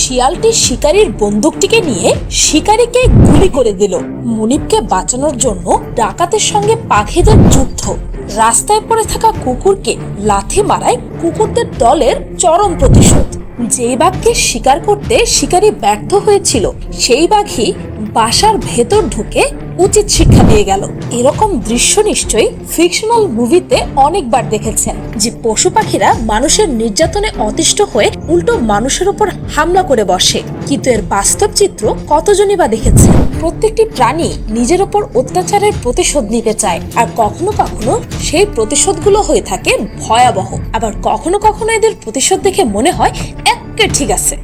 শিয়ালটি শিকারীর বন্দুকটিকে নিয়ে শিকারীকে গুলি করে দিল। মুনিপকে বাঁচানোর জন্য ডাকাতের সঙ্গে পাখিদের যুদ্ধ। রাস্তায় পড়ে থাকা কুকুরকে লাথি মারায় কুকুরদের দলের চরম প্রতিশোধ। যে বাঘকে শিকার করতে শিকারী ব্যর্থ হয়েছিল, সেই বাঘই বাসার ভেতর ঢুকে উচিত শিক্ষা দিয়ে গেল। এরকম দৃশ্য নিশ্চয়ই ফিকশনাল মুভিতে অনেকবার দেখেছেন, যে পশু পাখিরা মানুষের নির্যাতনে অতিষ্ঠ হয়ে উল্টো মানুষের উপর হামলা করে বসে। কিন্তু এর বাস্তব চিত্র কতজনই বা দেখেছেন প্রত্যেকটি প্রাণী নিজের উপর অত্যাচারের প্রতিশোধ নিতে চায়, আর কখনো কখনো সেই প্রতিশোধগুলো হয়ে থাকে ভয়াবহ। আবার কখনো কখনো এদের প্রতিশোধ দেখে মনে হয় একে ঠিক আছে।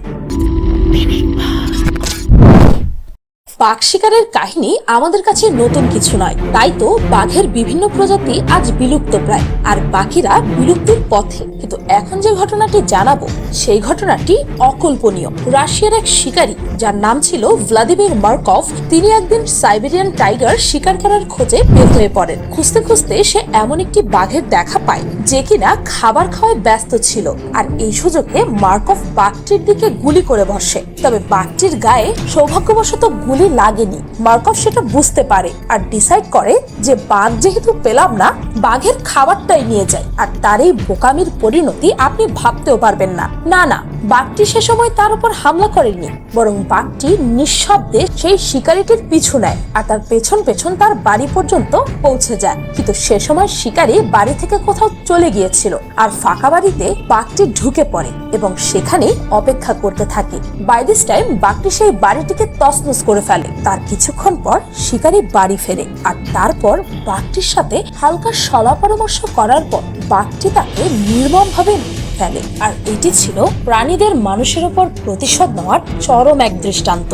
বাঘ শিকারের কাহিনী আমাদের কাছে নতুন কিছু নয়। তাই তো বাঘের বিভিন্ন প্রজাতি আজ বিলুপ্ত প্রায়। আর বাকিরা বিলুপ্তির পথে। কিন্তু এখন যে ঘটনাটি জানাব, সেই ঘটনাটি অকল্পনীয়। রাশিয়ার এক শিকারী, যার নাম ছিল ভ্লাদিমির মার্কভ, তিনি একদিন সাইবেরিয়ান টাইগার শিকার করার খোঁজে বের হয়ে পড়েন। খুঁজতে খুঁজতে সে এমন একটি বাঘের দেখা পায়, যে কিনা খাবার খাওয়ায় ব্যস্ত ছিল। আর এই সুযোগে মার্কভ বাঘটির দিকে গুলি করে বসে। তবে বাঘটির গায়ে সৌভাগ্যবশত গুলি লাগেনি। মার্কভ সেটা বুঝতে পারে আর ডিসাইড করে যে বাঘ যেহেতু পেলাম না, বাঘের খাবারটাই নিয়ে যায়। আর তার এই বোকামির পরিণতি আপনি ভাবতেও পারবেন না। না না, বাঘটি সে সময় তার উপর হামলা করেনি, বরং বাঘটি নিঃশব্দে সেই শিকারিটির পিছু নেয় আর তার পেছন পেছন তার বাড়ি পর্যন্ত পৌঁছে যায়। কিন্তু সে সময় শিকারী বাড়ি থেকে কোথাও চলে গিয়েছিল আর ফাঁকা বাড়িতে বাঘটি ঢুকে পড়ে এবং সেখানে অপেক্ষা করতে থাকে। বাই দিস টাইম বাঘটি সেই বাড়িটিকে তছনছ করে ফেলে। তার কিছুক্ষণ পর শিকারী বাড়ি ফেরে আর তারপর বাঘটির সাথে হালকা সলা পরামর্শ করার পর বাঘটি তাকে নির্মমভাবে ফেলে। আর এটি ছিল প্রাণীদের মানুষের উপর প্রতিশোধ নেওয়ার চরম এক দৃষ্টান্ত।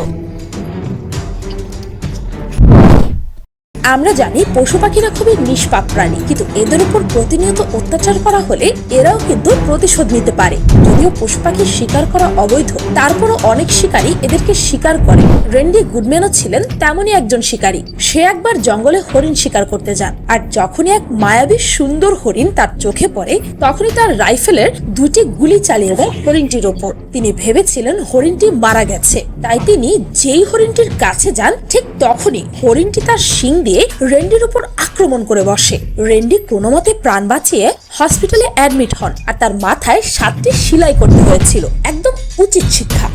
আমরা জানি পশু পাখিরা খুবই নিষ্পাপ প্রাণী, কিন্তু এদের উপর প্রতিনিয়ত অত্যাচার করা হলে এরাও কিন্তু প্রতিশোধ নিতে পারে। যদিও পশু পাখি শিকার করা অবৈধ, তারপরও অনেক শিকারী এদেরকে শিকার করে। রেন্ডি গুডম্যানও ছিলেন তেমনই একজন শিকারী। সে একবার জঙ্গলে হরিণ শিকার করতে যান, আর যখনই এক মায়াবী সুন্দর হরিণ তার চোখে পড়ে, তখনই তার রাইফেলের দুটি গুলি চালিয়ে দেয় হরিণটির ওপর। তিনি ভেবেছিলেন হরিণটি মারা গেছে, তাই তিনি যেই হরিণটির কাছে যান, ঠিক তখনই হরিণটি তার শিং দিয়ে রেন্ডির উপর আক্রমণ করে বসে। রেন্ডি কোনো মতে প্রাণ বাঁচিয়ে হসপিটালে অ্যাডমিট হন আর তার মাথায় সাতটি সেলাই করতে হয়েছিল। একদম উচিত শিক্ষা।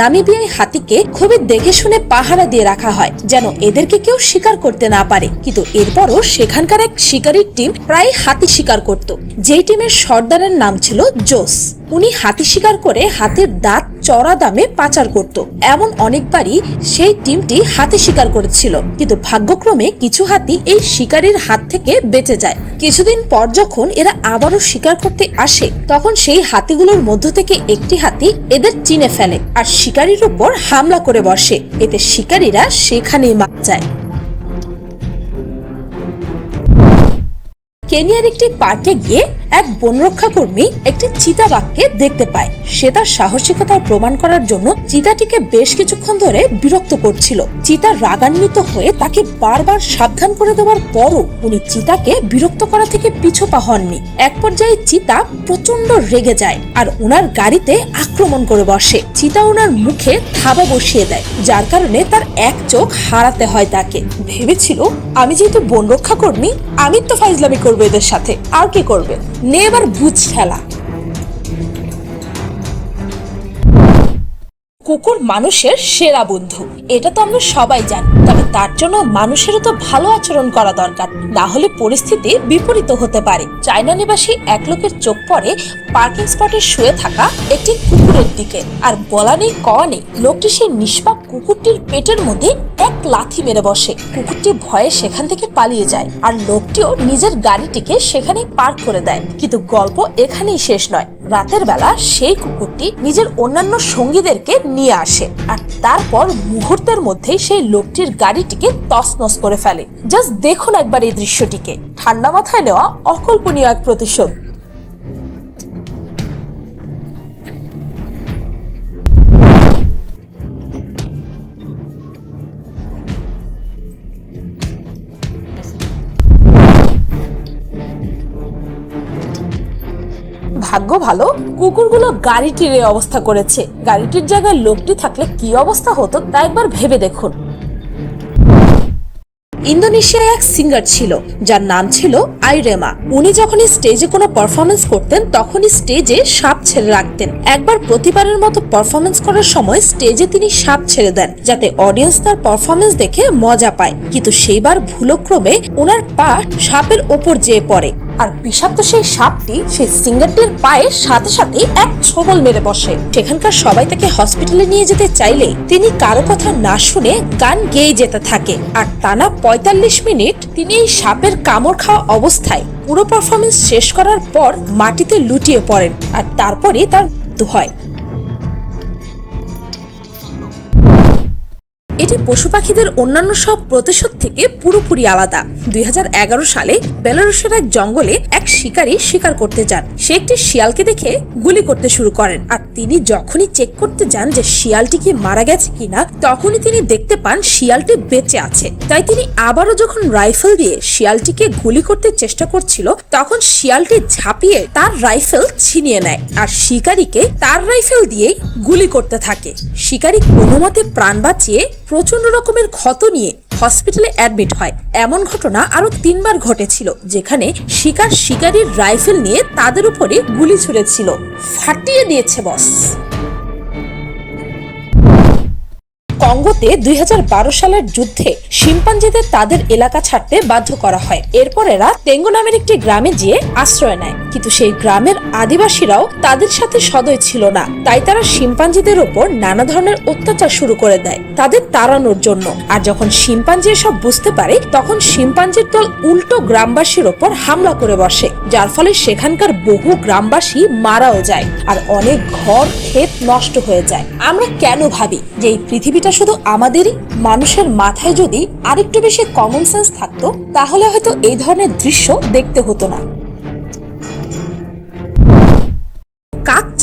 নামিবিয়ায় হাতিকে খুবই দেখে শুনে পাহারা দিয়ে রাখা হয়, যেন এদেরকে কেউ শিকার করতে না পারে। কিন্তু এরপরও সেখানকার এক শিকারীর টিম প্রায় হাতি শিকার করত। যেই টিমের সর্দারের নাম ছিল জোস। উনি হাতি শিকার করে হাতের দাঁত চড়া দামে পাচার করত। এমন অনেকবারই সেই টিমটি হাতি শিকার করেছিল। কিন্তু ভাগ্যক্রমে কিছু হাতি এই শিকারীর হাত থেকে বেঁচে যায়। কিছুদিন পর যখন এরা আবারও শিকার করতে আসে, তখন সেই হাতিগুলোর মধ্য থেকে একটি হাতি এদের চিনে ফেলে আর শিকারীর উপর হামলা করে বসে। এতে শিকারীরা সেখানেই মারা যায়। কেনিয়ার একটি পার্কে গিয়ে এক বনরক্ষা কর্মী একটি চিতাবাঘকে দেখতে পায়। সে তার সাহসিকতার প্রমাণ করার জন্য চিতাটিকে বেশ কিছুক্ষণ ধরে বিরক্ত করছিল। চিতা রাগান্বিত হয়ে তাকে বারবার সাবধান করে দেওয়ার পরও উনি চিতাকে বিরক্ত করা থেকে পিছু পা হননি। এক পর্যায়ে চিতা প্রচণ্ড রেগে যায় আর ওনার গাড়িতে আক্রমণ করে বসে। চিতা ওনার মুখে থাবা বসিয়ে দেয়, যার কারণে তার এক চোখ হারাতে হয় তাকে। ভেবেছিল, আমি যেহেতু বন রক্ষা কর্মী আমি তো ফাইজলামি করব এদের সাথে, আর কি করবে? নে এবার বুঝ খেলা। কুকুর মানুষের সেরা বন্ধু এটা তো আমরা সবাই জানি তবে তার জন্য মানুষেরও তো ভালো আচরণ করা দরকার। না হলে পরিস্থিতি বিপরীত হতে পারে। চায়না নিবাসী এক লোকের চোখ পড়ে পার্কিং স্পটে শুয়ে থাকা একটি কুকুরের দিকে। আর বলা নেই, কওয়া নেই, লোকটি সেই নিষ্পাপ কুকুরটির পেটের মধ্যে এক লাথি মেরে বসে। কুকুরটি ভয়ে সেখান থেকে পালিয়ে যায় আর লোকটিও নিজের গাড়িটিকে সেখানে পার্ক করে দেয়। কিন্তু গল্প এখানেই শেষ নয়। রাতের বেলা সেই কুকুরটি নিজের অন্যান্য সঙ্গীদেরকে নিয়ে আসে। আর তারপর মুহূর্তের মধ্যেই সেই লোকটির গাড়িটিকে তছনছ করে ফেলে। জাস্ট দেখুন একবার এই দৃশ্যটিকে। ঠান্ডা মাথায় নেওয়া অকল্পনীয় এক প্রতিশোধ। ভাগ্য ভালো, কুকুরগুলো গাড়িটির অবস্থা করেছে। গাড়িটির জায়গায় লোকটি থাকলে কি অবস্থা হতো তা একবার ভেবে দেখুন। ইন্দোনেশিয়ায় এক সিঙ্গার ছিল, যার নাম ছিল আইরেমা। উনি যখন স্টেজে কোনো পারফরমেন্স করতেন, তখনই স্টেজে সাপ ছেড়ে রাখতেন। একবার প্রতিবারের মতো পারফরমেন্স করার সময় স্টেজে তিনি সাপ ছেড়ে দেন, যাতে অডিয়েন্স তার পারফরমেন্স দেখে মজা পায়। কিন্তু সেইবার ভুলক্রমে ওনার পা সাপের ওপর যেয়ে পড়ে। আর বিষাক্ত সেই সাপটি সেই সিঙ্গারটির পায়ের সাথে সাথে এক ছোবল মেরে বসে। সেখানকার সবাই তাকে হসপিটালে নিয়ে যেতে চাইলে তিনি কারও কথা না শুনে গান গেয়ে যেতে থাকে। আর টানা পঁয়তাল্লিশ মিনিট তিনি এই সাপের কামড় খাওয়া অবস্থায় পুরো পারফরমেন্স শেষ করার পর মাটিতে লুটিয়ে পড়েন আর তারপরে তার হয়। এটি পশু পাখিদের অন্যান্য সব প্রতিশোধ থেকে পুরোপুরি আলাদা। দুই হাজার এগারো সালে বেলারুশের এক জঙ্গলে এক শিকারী শিকার করতে যান। সে একটি শিয়ালকে দেখে গুলি করতে শুরু করেন। আর তিনি যখনই চেক করতে যান যে শিয়ালটি কি মারা গেছে কিনা, তখনই তিনি দেখতে পান শিয়ালটি বেঁচে আছে। তাই তিনি আবারও যখন রাইফেল দিয়ে শিয়ালটিকে গুলি করতে চেষ্টা করছিল, তখন শিয়ালটি ঝাঁপিয়ে তার রাইফেল ছিনিয়ে নেয়। আর শিকারীকে তার রাইফেল দিয়েই গুলি করতে থাকে। শিকারী কোনো মতে প্রাণ বাঁচিয়ে প্রচণ্ড রকমের ক্ষত নিয়ে হসপিটালে অ্যাডমিট হয়। এমন ঘটনা আরও তিনবার ঘটেছিল, যেখানে শিকার শিকারীর রাইফেল নিয়ে তাদের উপরে গুলি ছুড়েছিল। ফাটিয়ে দিয়েছে বস। কঙ্গোতে দুই সালের যুদ্ধে শিম্পাঞ্জিদের তাদের এলাকা ছাড়তে বাধ্য করা হয়। এরপর এরা তেঙ্গো নামের একটি গ্রামে গিয়ে আশ্রয় নেয়। কিন্তু সেই গ্রামের আদিবাসীরাও তাদের সাথে সদয় ছিল না। তাই তারা শিম্পাঞ্জিদের ওপর নানা ধরনের অত্যাচার শুরু করে দেয় তাদের তাড়ানোর জন্য। আর যখন শিম্পাঞ্জি এসব বুঝতে পারে, তখন শিম্পাঞ্জির দল উল্টো গ্রামবাসীর ওপর হামলা করে বসে, যার ফলে সেখানকার বহু গ্রামবাসী মারাও যায়। আর অনেক ঘর ক্ষেত নষ্ট হয়ে যায়। আমরা কেন ভাবি যে এই পৃথিবীটা শুধু আমাদেরই? মানুষের মাথায় যদি আরেকটু বেশি কমন সেন্স থাকতো, তাহলে হয়তো এই ধরনের দৃশ্য দেখতে হতো না।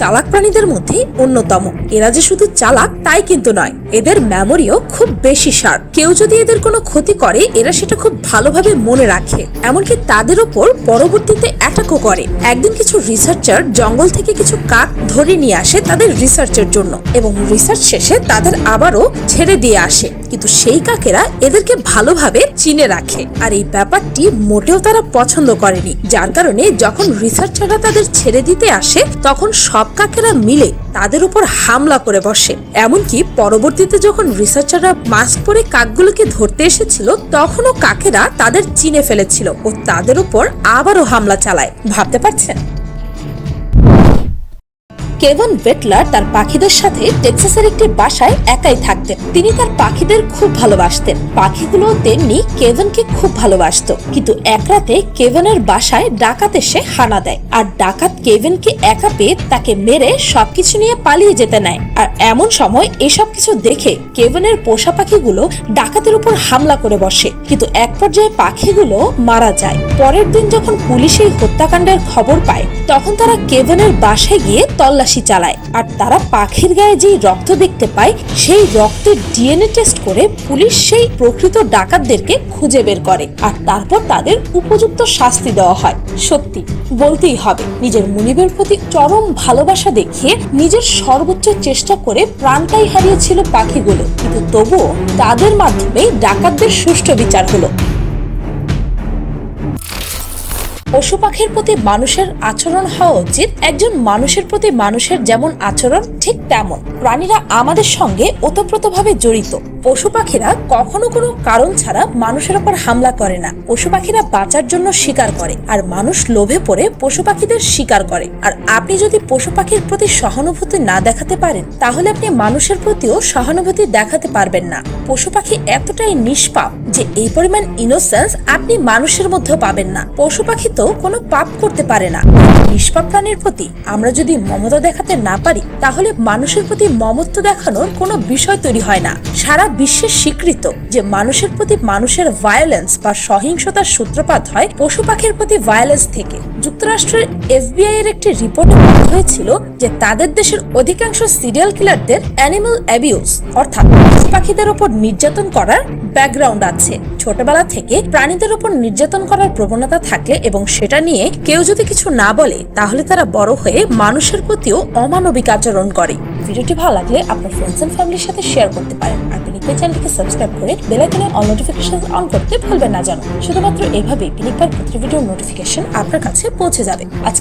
চালাক প্রাণীদের মধ্যে অন্যতম। এরা যে শুধু চালাক, তাই কিন্তু নয়। এদের মেমোরিও খুব বেশি শার্প কেউ যদি এদের কোনো ক্ষতি করে, এরা সেটা খুব ভালোভাবে মনে রাখে। এমনকি তাদের ওপর পরবর্তীতে অ্যাটাকও করে। একদিন কিছু রিসার্চার জঙ্গল থেকে কিছু কাক ধরে নিয়ে আসে তাদের রিসার্চের জন্য এবং রিসার্চ শেষে তাদের আবারও ছেড়ে দিয়ে আসে। কিন্তু সেই কাকেরা এদেরকে ভালোভাবে চিনে রাখে। আর এই ব্যাপারটি মোটেও তারা পছন্দ করেনি। যার কারণে যখন রিসার্চাররা তাদের ছেড়ে দিতে আসে, তখন সব কাকেরা মিলে তাদের উপর হামলা করে বসে। এমনকি পরবর্তীতে যখন রিসার্চাররা মাস্ক পরে কাকগুলোকে ধরতে এসেছিল, তখনও কাকেরা তাদের চিনে ফেলেছিল ও তাদের উপর আবারও হামলা চালায়। ভাবতে পারছেন? কেভন বেটলার তার পাখিদের সাথে টেক্সাসের একটি বাসায় একাই থাকতেন। তিনি তার পাখিদের খুব ভালোবাসতেন। পাখিগুলো তেমনি কেভনকে খুব ভালোবাসতো। কিন্তু এক রাতে কেভনের বাসায় ডাকাত এসে হানা দেয়। আর ডাকাত কেভেনকে একা পেয়ে তাকে মেরে সবকিছু নিয়ে পালিয়ে যেতে নেয়। আর এমন সময় এসব কিছু দেখে কেভেনের পোষা পাখিগুলো ডাকাতের উপর হামলা করে বসে। কিন্তু এক পর্যায়ে পাখিগুলো মারা যায়। পরের দিন যখন পুলিশ এই হত্যাকাণ্ডের খবর পায়, তখন তারা কেভেনের বাসায় গিয়ে তল্লাশি চালায়। আর তারা পাখির গায়ে যেই রক্ত দেখতে পায়, সেই রক্তের ডিএনএ টেস্ট করে পুলিশ সেই প্রকৃত ডাকাতদেরকে খুঁজে বের করে। আর তারপর তাদের উপযুক্ত শাস্তি দেওয়া হয়। সত্যি, বলতেই হবে, নিজের মুনিবের প্রতি চরম ভালোবাসা দেখিয়ে নিজের সর্বোচ্চ চেষ্টা করে প্রাণটাই হারিয়েছিল পাখিগুলো। কিন্তু তবুও তাদের মাধ্যমেই ডাকাতদের সুষ্ঠু বিচার হলো। পশু পাখির প্রতি মানুষের আচরণ হওয়া উচিত। একজন মানুষের প্রতি মানুষের যেমন আচরণ, ঠিক তেমন। প্রাণীরা আমাদের সঙ্গে ওতপ্রোতভাবে জড়িত। পশু পাখিরা কখনো কোনো কারণ ছাড়া মানুষের উপর হামলা করে না। পশু পাখিরা বাঁচার জন্য শিকার করে আর মানুষ লোভে পড়ে পশু পাখিদের শিকার করে। আর আপনি যদি পশু পাখির প্রতি সহানুভূতি না দেখাতে পারেন, তাহলে আপনি মানুষের প্রতিও সহানুভূতি দেখাতে পারবেন না। পশু পাখি এতটাই নিষ্পাপ যে এই পরিমাণ ইনোসেন্স আপনি মানুষের মধ্যেও পাবেন না। পশু পাখি তো কোনো পাপ করতে পারে না। নিষ্পাপ প্রাণীর প্রতি আমরা যদি মমতা দেখাতে না পারি, তাহলে মানুষের প্রতি মমত্ব দেখানোর কোনো বিষয় তৈরি হয় না। সারা বিশ্বে স্বীকৃত যে মানুষের প্রতি মানুষের ভায়োলেন্স বা সহিংসতার সূত্রপাত হয় পশু পাখির প্রতি ভায়োলেন্স থেকে। যুক্তরাষ্ট্রের এফবিআই এর একটি রিপোর্টে বলা হয়েছিল যে তাদের দেশের অধিকাংশ সিরিয়াল কিলারদের অ্যানিমাল অ্যাবিউজ, অর্থাৎ পাখিদের উপর নির্যাতন করার ব্যাকগ্রাউন্ড আছে। ছোটবেলা থেকে প্রাণীদের উপর নির্যাতন করার প্রবণতা থাকলে এবং সেটা নিয়ে কেউ যদি কিছু না বলে, তাহলে তারা বড় হয়ে মানুষের প্রতিও অমানবিক আচরণ করে। ভিডিওটি ভালো লাগলে আপনার ফ্রেন্ডস এন্ড ফ্যামিলির সাথে শেয়ার করতে পারেন। আর পিনিক পাই চ্যানেলটিকে সাবস্ক্রাইব করে বেল আইকনে অল নোটিফিকেশন অন করতে ভুলবেন না জানো শুধুমাত্র এভাবেই পিনিক পাই প্রতি ভিডিওর নোটিফিকেশন আপনার কাছে পৌঁছে যাবে।